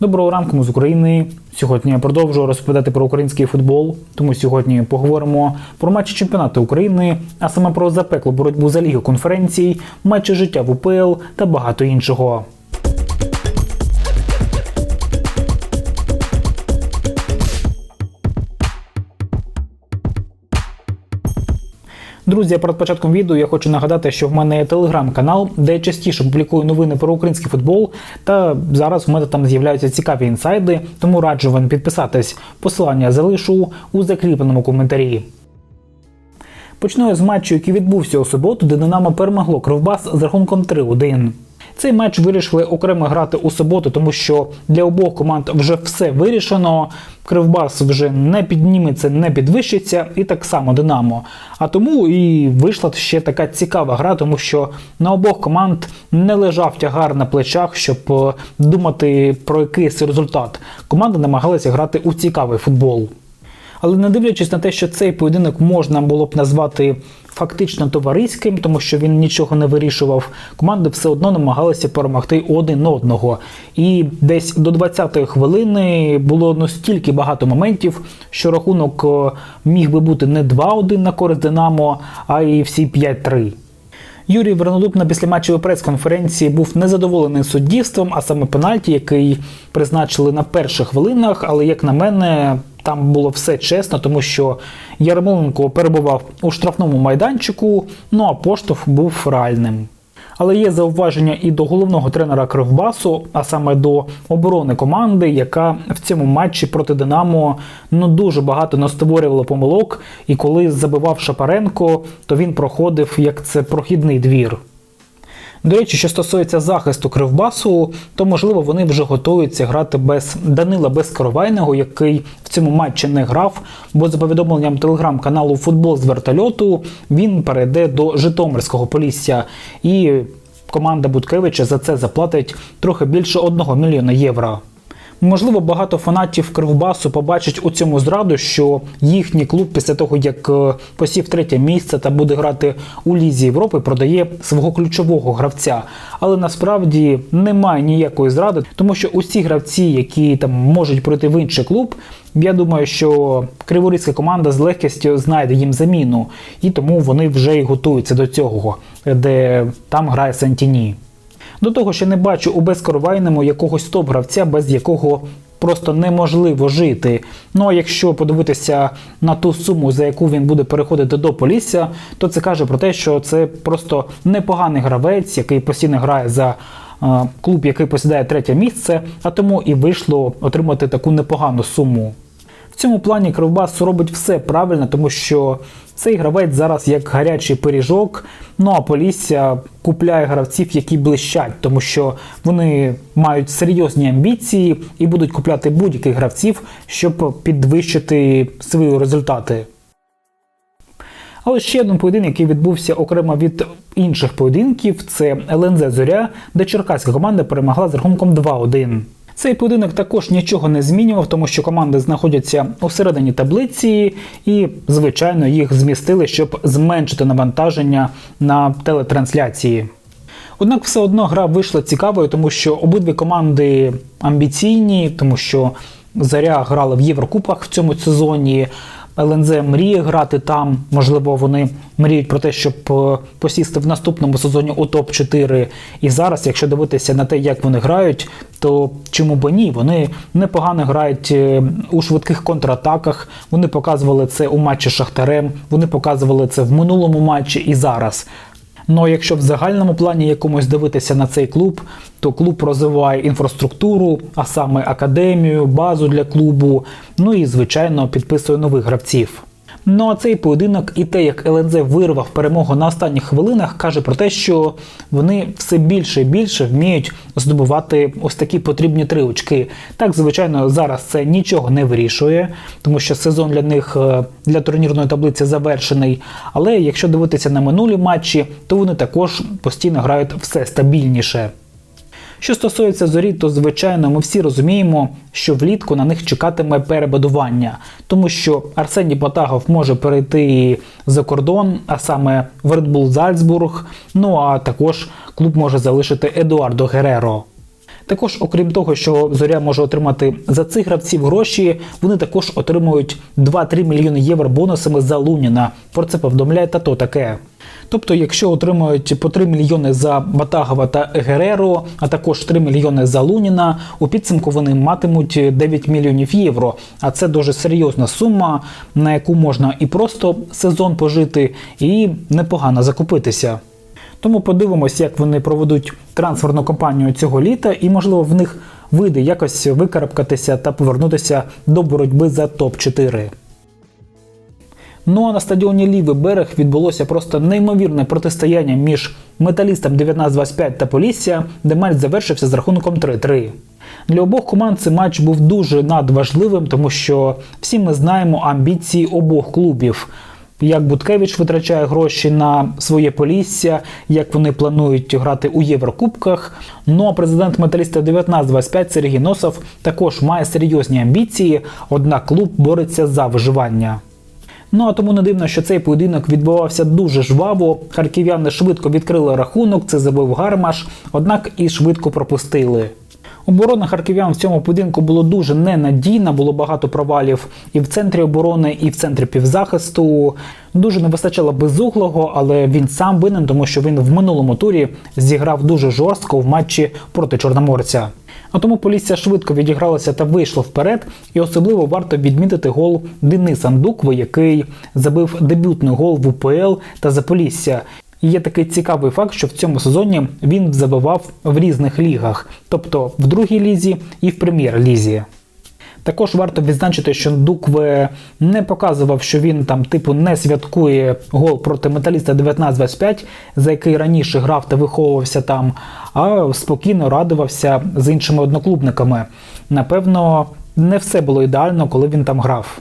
Доброго ранку ми з України. Сьогодні я продовжую розповідати про український футбол. Тому сьогодні поговоримо про матчі чемпіонату України, а саме про запеклу боротьбу за лігу конференцій, матчі життя в УПЛ та багато іншого. Друзі, перед початком відео я хочу нагадати, що в мене є телеграм-канал, де я частіше публікую новини про український футбол. Та зараз в мене там з'являються цікаві інсайди, тому раджу вам підписатись. Посилання залишу у закріпленому коментарі. Почну я з матчу, який відбувся у суботу, де Динамо перемогло Кривбас з рахунком 3-1. Цей матч вирішили окремо грати у суботу, тому що для обох команд вже все вирішено. Кривбас вже не підніметься, не підвищиться, і так само Динамо. А тому і вийшла ще така цікава гра, тому що на обох команд не лежав тягар на плечах, щоб е, думати про якийсь результат. Команди намагалися грати у цікавий футбол. Але не дивлячись на те, що цей поєдинок можна було б назвати фактично товариським, тому що він нічого не вирішував, команди все одно намагалися перемогти один одного. І десь до 20-ї хвилини було настільки багато моментів, що рахунок е, міг би бути не 2-1 на користь Динамо, а й всі 5-3. Юрій Вернодуб на післяматчевій прес-конференції був незадоволений суддівством, а саме пенальті, який призначили на перших хвилинах. Але як на мене, там було все чесно, тому що Ярмоленко перебував у штрафному майданчику, ну а поштовх був реальним. Але є зауваження і до головного тренера Кривбасу, а саме до оборони команди, яка в цьому матчі проти Динамо ну дуже багато настворювала помилок. І коли забивав Шапаренко, то він проходив як це прохідний двір. До речі, що стосується захисту Кривбасу, то можливо вони вже готуються грати без Данила Безкоровайного, який в цьому матчі не грав. Бо за повідомленням телеграм-каналу Футбол з вертольоту він перейде до Житомирського полісся. І команда Буткевича за це заплатить трохи більше 1 мільйона євро. Можливо, багато фанатів Кривбасу побачать у цьому зраду, що їхній клуб після того, як е, посів третє місце та буде грати у Лізі Європи, продає свого ключового гравця. Але насправді немає ніякої зради, тому що усі гравці, які там можуть пройти в інший клуб, я думаю, що криворізька команда з легкістю знайде їм заміну, і тому вони вже й готуються до цього, де там грає Сантіні. До того, що не бачу у безкоровайному якогось топ-гравця, без якого просто неможливо жити. Ну а якщо подивитися на ту суму, за яку він буде переходити до Полісся, то це каже про те, що це просто непоганий гравець, який постійно грає за е, клуб, який посідає третє місце, а тому і вийшло отримати таку непогану суму. В цьому плані Кривбас робить все правильно, тому що цей гравець зараз як гарячий пиріжок. Ну а Полісся купляє гравців, які блищать, тому що вони мають серйозні амбіції і будуть купляти будь-яких гравців, щоб підвищити свої результати. Але ще один поєдинок, який відбувся окремо від інших поєдинків, це ЛНЗ Зоря, де черкаська команда перемогла з рахунком 2-1. Цей поєдинок також нічого не змінював, тому що команди знаходяться у середині таблиці, і, звичайно, їх змістили, щоб зменшити навантаження на телетрансляції. Однак все одно гра вийшла цікавою, тому що обидві команди амбіційні, тому що Заря грала в Єврокубках в цьому сезоні. ЛНЗ мріє грати там. Можливо, вони мріють про те, щоб е, посісти в наступному сезоні у топ-4. І зараз, якщо дивитися на те, як вони грають, то чому б ні? Вони непогано грають е, у швидких контратаках. Вони показували це у матчі з Шахтарем, вони показували це в минулому матчі і зараз. Ну якщо в загальному плані якомусь дивитися на цей клуб, то клуб розвиває інфраструктуру, а саме академію, базу для клубу, ну і звичайно підписує нових гравців. Ну а цей поєдинок і те, як ЛНЗ вирвав перемогу на останніх хвилинах, каже про те, що вони все більше і більше вміють здобувати ось такі потрібні три очки. Так, звичайно, зараз це нічого не вирішує, тому що сезон для них е, для турнірної таблиці завершений. Але якщо дивитися на минулі матчі, то вони також постійно грають все стабільніше. Що стосується зорі, то звичайно ми всі розуміємо, що влітку на них чекатиме перебудування, тому що Арсеній Потагов може перейти за кордон, а саме в Bull Зальцбург. Ну а також клуб може залишити Едуардо Гереро. Також, окрім того, що зоря може отримати за цих гравців гроші, вони також отримують 2-3 мільйони євро бонусами за Луніна. Про це повідомляє тато таке. Тобто, якщо отримують по 3 мільйони за Батагова та Гереро, а також 3 мільйони за Луніна, у підсумку вони матимуть 9 мільйонів євро. А це дуже серйозна сума, на яку можна і просто сезон пожити, і непогано закупитися. Тому подивимось, як вони проведуть трансферну кампанію цього літа, і можливо в них вийде якось викарабкатися та повернутися до боротьби за топ-4. Ну а на стадіоні Лівий берег відбулося просто неймовірне протистояння між металістом 1925 та Полісся, де матч завершився з рахунком 3-3. Для обох команд цей матч був дуже надважливим, тому що всі ми знаємо амбіції обох клубів. Як Буткевич витрачає гроші на своє полісся, як вони планують грати у Єврокубках. Ну а президент металіста 1925 Сергій Носов також має серйозні амбіції, однак клуб бореться за виживання. Ну а тому не дивно, що цей поєдинок відбувався дуже жваво. Харків'яни швидко відкрили рахунок, це забив гармаш, однак і швидко пропустили. Оборона харків'ян в цьому поєдинку було дуже ненадійна, було багато провалів і в центрі оборони, і в центрі півзахисту. Дуже не вистачало безуглого, але він сам винен, тому що він в минулому турі зіграв дуже жорстко в матчі проти Чорноморця. А тому Полісся швидко відігралася та вийшло вперед, і особливо варто відмітити гол Дениса Андукви, який забив дебютний гол в УПЛ та за Полісся. Є такий цікавий факт, що в цьому сезоні він забивав в різних лігах, тобто в другій лізі і в прем'єр-лізі. Також варто відзначити, що Дукве не показував, що він там типу не святкує гол проти металіста 1925, за який раніше грав та виховувався там, а спокійно радувався з іншими одноклубниками. Напевно, не все було ідеально, коли він там грав.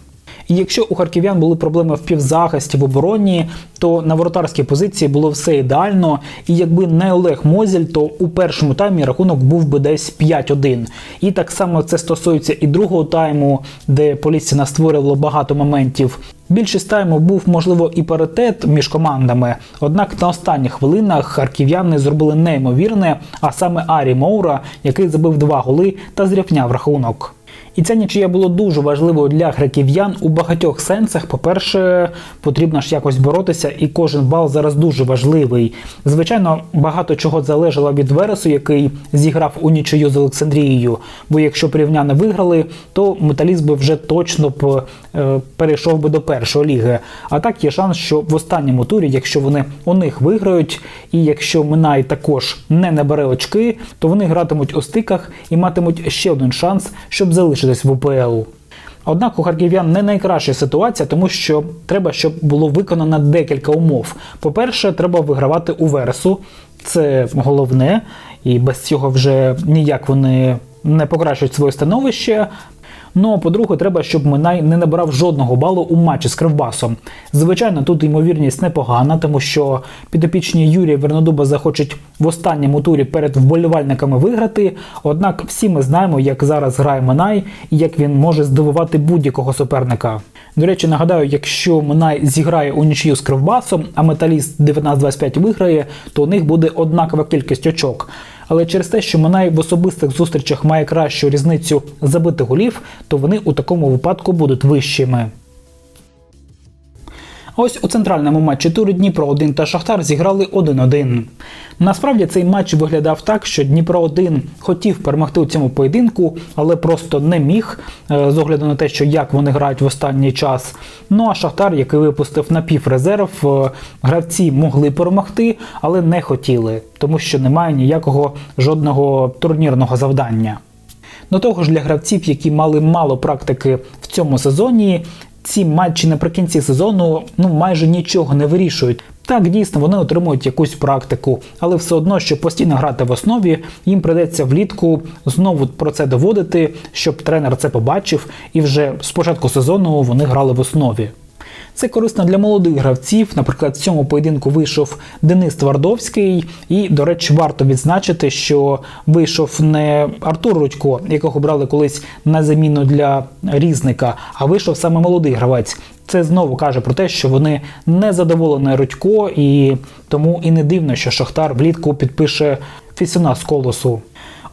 І якщо у харків'ян були проблеми в півзахисті в обороні, то на воротарській позиції було все ідеально. І якби не Олег Мозіль, то у першому таймі рахунок був би десь 5-1. І так само це стосується і другого тайму, де поліція створювала багато моментів. Більшість тайму був, можливо, і паритет між командами. Однак на останніх хвилинах харків'яни зробили неймовірне, а саме Арі Моура, який забив два голи та зрівняв рахунок. І ця нічия було дуже важливою для харків'ян у багатьох сенсах. По-перше, потрібно ж якось боротися, і кожен бал зараз дуже важливий. Звичайно, багато чого залежало від Вересу, який зіграв у нічию з Олександрією. Бо якщо порівняни виграли, то металіст би вже точно б е, перейшов би до першої ліги. А так є шанс, що в останньому турі, якщо вони у них виграють, і якщо Минай також не набере очки, то вони гратимуть у стиках і матимуть ще один шанс, щоб залишитись в УПЛ. Однак у харків'ян не найкраща ситуація, тому що треба, щоб було виконано декілька умов. По-перше, треба вигравати у версу, це головне, і без цього вже ніяк вони не покращують своє становище. Ну а по-друге, треба, щоб Минай не набирав жодного балу у матчі з Кривбасом. Звичайно, тут ймовірність непогана, тому що підопічні Юрія Вернодуба захочуть в останньому турі перед вболівальниками виграти. Однак всі ми знаємо, як зараз грає Минай і як він може здивувати будь-якого суперника. До речі, нагадаю, якщо Минай зіграє у нічию з Кривбасом, а металіст 19-25 виграє, то у них буде однакова кількість очок. Але через те, що Минай в особистих зустрічах має кращу різницю забитих голів, то вони у такому випадку будуть вищими. Ось у центральному матчі туру Дніпро 1 та Шахтар зіграли 1-1. Насправді цей матч виглядав так, що Дніпро 1 хотів перемогти у цьому поєдинку, але просто не міг, е, з огляду на те, що як вони грають в останній час. Ну а Шахтар, який випустив напіврезерв, е, гравці могли перемогти, але не хотіли, тому що немає ніякого жодного турнірного завдання. До того ж, для гравців, які мали мало практики в цьому сезоні, ці матчі наприкінці сезону ну майже нічого не вирішують. Так, дійсно, вони отримують якусь практику, але все одно, щоб постійно грати в основі, їм придеться влітку знову про це доводити, щоб тренер це побачив, і вже з початку сезону вони грали в основі. Це корисно для молодих гравців. Наприклад, в цьому поєдинку вийшов Денис Твардовський, і, до речі, варто відзначити, що вийшов не Артур Рудько, якого брали колись на заміну для різника, а вийшов саме молодий гравець. Це знову каже про те, що вони не задоволені Рудько, і тому і не дивно, що Шахтар влітку підпише Фісюна з колосу.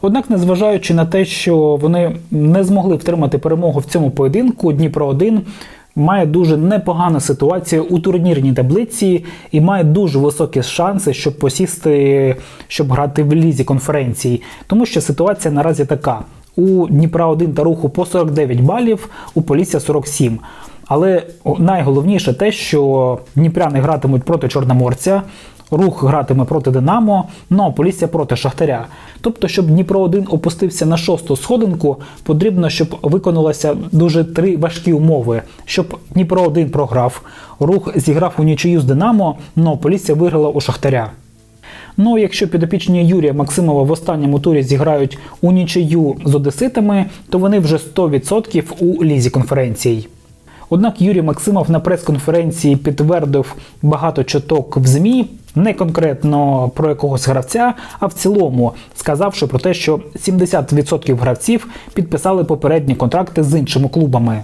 Однак, незважаючи на те, що вони не змогли втримати перемогу в цьому поєдинку, Дніпро 1 має дуже непогану ситуацію у турнірній таблиці і має дуже високі шанси, щоб посісти, щоб грати в лізі конференції. Тому що ситуація наразі така: у Дніпра 1 та руху по 49 балів, у Полісся 47. Але найголовніше те, що Дніпряни гратимуть проти Чорноморця. Рух гратиме проти Динамо, ну а Полісся проти Шахтаря. Тобто, щоб Дніпро 1 опустився на шосту сходинку, потрібно, щоб виконалося дуже три важкі умови. Щоб Дніпро 1 програв, рух зіграв у нічию з Динамо, ну а Полісся виграла у Шахтаря. Ну, якщо підопічні Юрія Максимова в останньому турі зіграють у нічию з Одеситами, то вони вже 100% у лізі конференцій. Однак Юрій Максимов на прес-конференції підтвердив багато чуток в ЗМІ, не конкретно про якогось гравця, а в цілому, сказавши про те, що 70% гравців підписали попередні контракти з іншими клубами.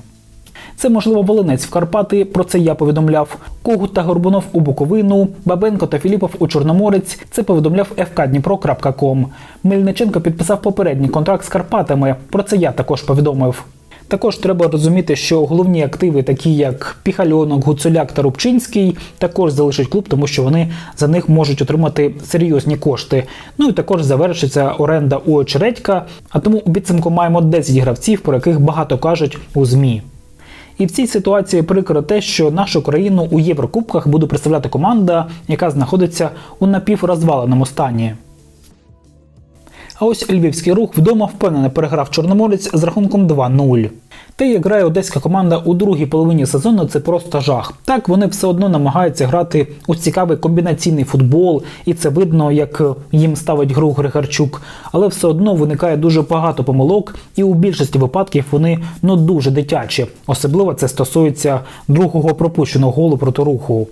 Це можливо Волинець в Карпати. Про це я повідомляв. Когут та Горбунов у Буковину, Бабенко та Філіпов у Чорноморець. Це повідомляв fkdnipro.com. Мельниченко підписав попередній контракт з Карпатами. Про це я також повідомив. Також треба розуміти, що головні активи, такі як Піхальонок, Гуцуляк та Рубчинський, також залишать клуб, тому що вони за них можуть отримати серйозні кошти. Ну і також завершиться оренда у Очередька. А тому у підсумку маємо 10 гравців, про яких багато кажуть у ЗМІ. І в цій ситуації прикро те, що нашу країну у Єврокубках буде представляти команда, яка знаходиться у напіврозваленому стані. А ось львівський рух вдома впевнено переграв Чорноморець з рахунком 2-0. Те, як грає одеська команда у другій половині сезону, це просто жах. Так вони все одно намагаються грати у цікавий комбінаційний футбол, і це видно, як їм ставить гру Григорчук. Але все одно виникає дуже багато помилок, і у більшості випадків вони ну дуже дитячі. Особливо це стосується другого пропущеного голу проти руху.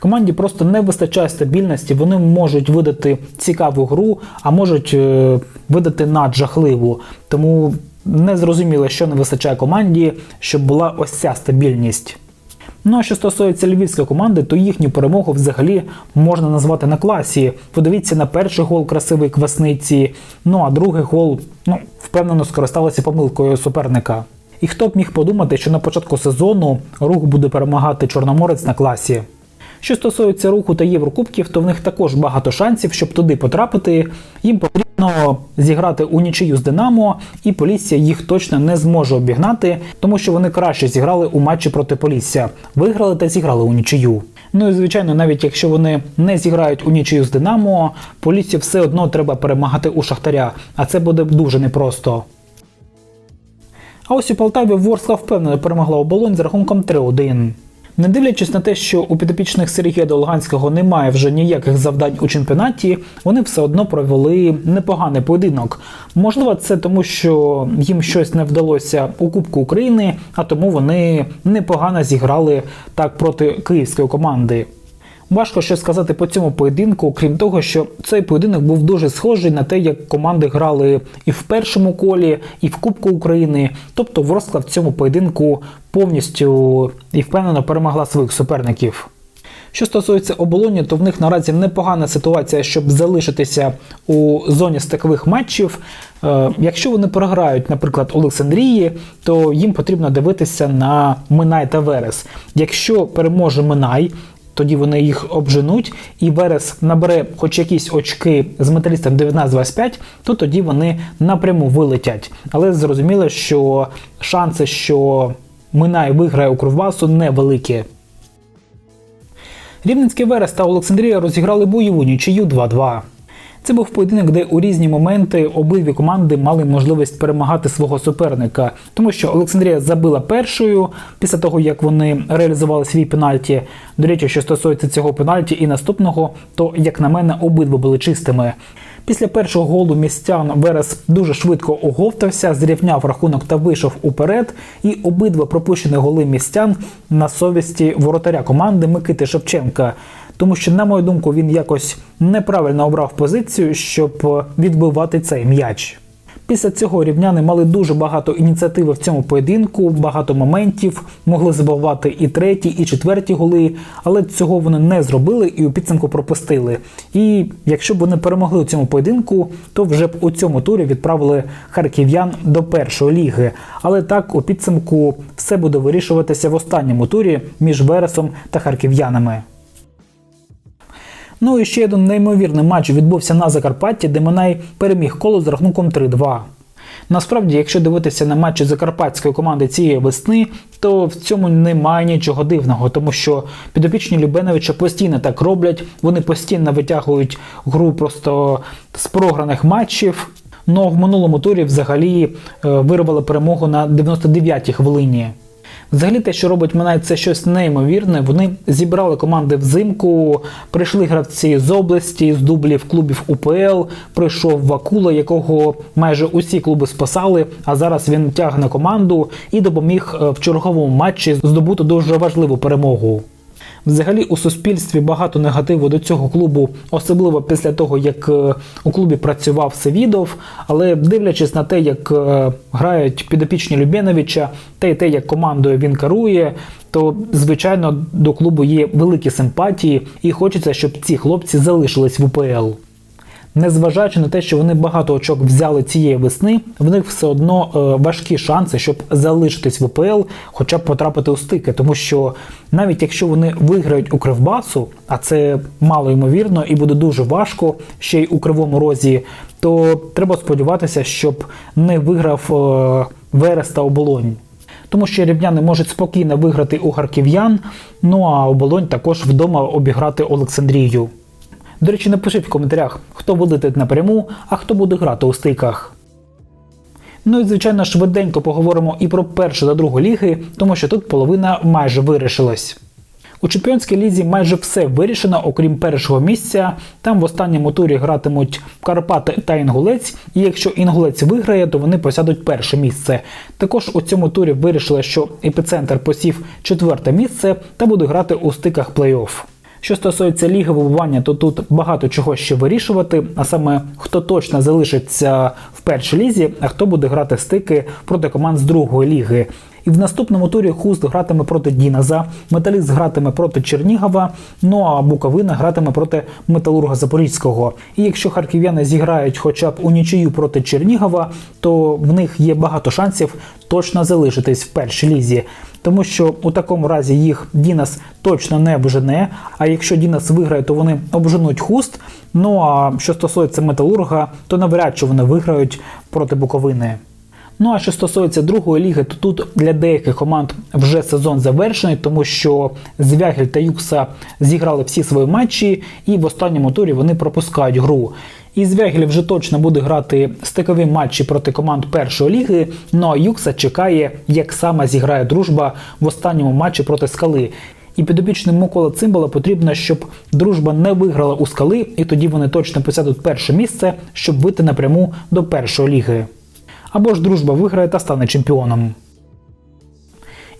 Команді просто не вистачає стабільності, вони можуть видати цікаву гру, а можуть е, видати наджахливу. Тому не зрозуміло, що не вистачає команді, щоб була ось ця стабільність. Ну а що стосується львівської команди, то їхню перемогу взагалі можна назвати на класі. Подивіться на перший гол красивої квасниці, ну а другий гол ну, впевнено скористалися помилкою суперника. І хто б міг подумати, що на початку сезону рух буде перемагати Чорноморець на класі. Що стосується руху та Єврокубків, то в них також багато шансів, щоб туди потрапити. Їм потрібно зіграти у нічию з Динамо, і Полісся їх точно не зможе обігнати, тому що вони краще зіграли у матчі проти Полісся. Виграли та зіграли у нічию. Ну і звичайно, навіть якщо вони не зіграють у нічию з Динамо, Поліссі все одно треба перемагати у Шахтаря, а це буде дуже непросто. А ось у Полтаві Ворскла впевнено перемогла оболонь з рахунком 3-1. Не дивлячись на те, що у підопічних Сергія Долганського немає вже ніяких завдань у чемпіонаті, вони все одно провели непоганий поєдинок. Можливо, це тому, що їм щось не вдалося у Кубку України, а тому вони непогано зіграли так проти київської команди. Важко що сказати по цьому поєдинку, крім того, що цей поєдинок був дуже схожий на те, як команди грали і в першому колі, і в Кубку України. Тобто Ворскла в цьому поєдинку повністю і впевнено перемогла своїх суперників. Що стосується оболоні, то в них наразі непогана ситуація, щоб залишитися у зоні стикових матчів. Е, якщо вони програють, наприклад, Олександрії, то їм потрібно дивитися на Минай та Верес. Якщо переможе Минай, тоді вони їх обженуть, і Верес набере хоч якісь очки з металістом 19-25, то тоді вони напряму вилетять. Але зрозуміло, що шанси, що Минай виграє у Кровбасу, невеликі. Рівненський Верес та Олександрія розіграли бойову нічию 2-2. Це був поєдинок, де у різні моменти обидві команди мали можливість перемагати свого суперника, тому що Олександрія забила першою після того, як вони реалізували свій пенальті. До речі, що стосується цього пенальті і наступного, то як на мене, обидва були чистими. Після першого голу містян Верес дуже швидко оговтався, зрівняв рахунок та вийшов уперед. І обидва пропущені голи містян на совісті воротаря команди Микити Шевченка. Тому що, на мою думку, він якось неправильно обрав позицію, щоб відбивати цей м'яч. Після цього рівняни мали дуже багато ініціативи в цьому поєдинку, багато моментів, могли забивати і треті, і четверті голи, але цього вони не зробили і у підсумку пропустили. І якщо б вони перемогли у цьому поєдинку, то вже б у цьому турі відправили харків'ян до першої ліги. Але так у підсумку все буде вирішуватися в останньому турі між Вересом та харків'янами. Ну і ще один неймовірний матч відбувся на Закарпатті, де Минай переміг коло з рахунком 3-2. Насправді, якщо дивитися на матчі закарпатської команди цієї весни, то в цьому немає нічого дивного, тому що підопічні Любеновича постійно так роблять, вони постійно витягують гру просто з програних матчів. Ну в минулому турі взагалі е, вирвали перемогу на 99-й хвилині. Взагалі, те, що робить Минай, це щось неймовірне. Вони зібрали команди взимку, прийшли гравці з області, з дублів клубів УПЛ. Прийшов Вакула, якого майже усі клуби спасали. А зараз він тягне команду і допоміг е, в черговому матчі здобути дуже важливу перемогу. Взагалі у суспільстві багато негативу до цього клубу, особливо після того, як е, у клубі працював Севідов. Але дивлячись на те, як е, грають підопічні Любєновича, та й те, як командою він керує, то звичайно до клубу є великі симпатії, і хочеться, щоб ці хлопці залишились в УПЛ. Незважаючи на те, що вони багато очок взяли цієї весни, в них все одно е, важкі шанси, щоб залишитись в УПЛ, хоча б потрапити у стики. Тому що навіть якщо вони виграють у Кривбасу, а це мало ймовірно і буде дуже важко ще й у кривому розі, то треба сподіватися, щоб не виграв е, Верес та Оболонь. Тому що рівняни можуть спокійно виграти у харків'ян, ну а оболонь також вдома обіграти Олександрію. До речі, напишіть в коментарях, хто вилетить напряму, а хто буде грати у стиках. Ну і звичайно швиденько поговоримо і про першу та другу ліги, тому що тут половина майже вирішилась. У чемпіонській лізі майже все вирішено, окрім першого місця. Там в останньому турі гратимуть Карпати та Інгулець. І якщо Інгулець виграє, то вони посядуть перше місце. Також у цьому турі вирішили, що епіцентр посів четверте місце та буде грати у стиках плей-офф. Що стосується ліги вибування, то тут багато чого ще вирішувати, а саме хто точно залишиться в першій лізі, а хто буде грати стики проти команд з другої ліги. І в наступному турі Хуст гратиме проти Діназа, Металіст гратиме проти Чернігова, ну а Буковина гратиме проти Металурга Запорізького. І якщо харків'яни зіграють хоча б у нічию проти Чернігова, то в них є багато шансів точно залишитись в першій лізі. Тому що у такому разі їх Дінас точно не обжене. А якщо Дінас виграє, то вони обженуть хуст. Ну а що стосується Металурга, то навряд чи вони виграють проти Буковини. Ну а що стосується другої ліги, то тут для деяких команд вже сезон завершений, тому що Звягель та Юкса зіграли всі свої матчі, і в останньому турі вони пропускають гру. І Звягель вже точно буде грати стикові матчі проти команд першої ліги. Ну а Юкса чекає, як саме зіграє дружба в останньому матчі проти скали. І підопічним Микола Цимбала потрібно, щоб дружба не виграла у скали, і тоді вони точно посядуть перше місце, щоб вийти напряму до першої ліги або ж дружба виграє та стане чемпіоном.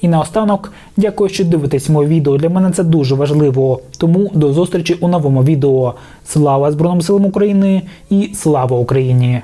І наостанок, дякую, що дивитесь моє відео. Для мене це дуже важливо. Тому до зустрічі у новому відео. Слава Збройним силам України і слава Україні!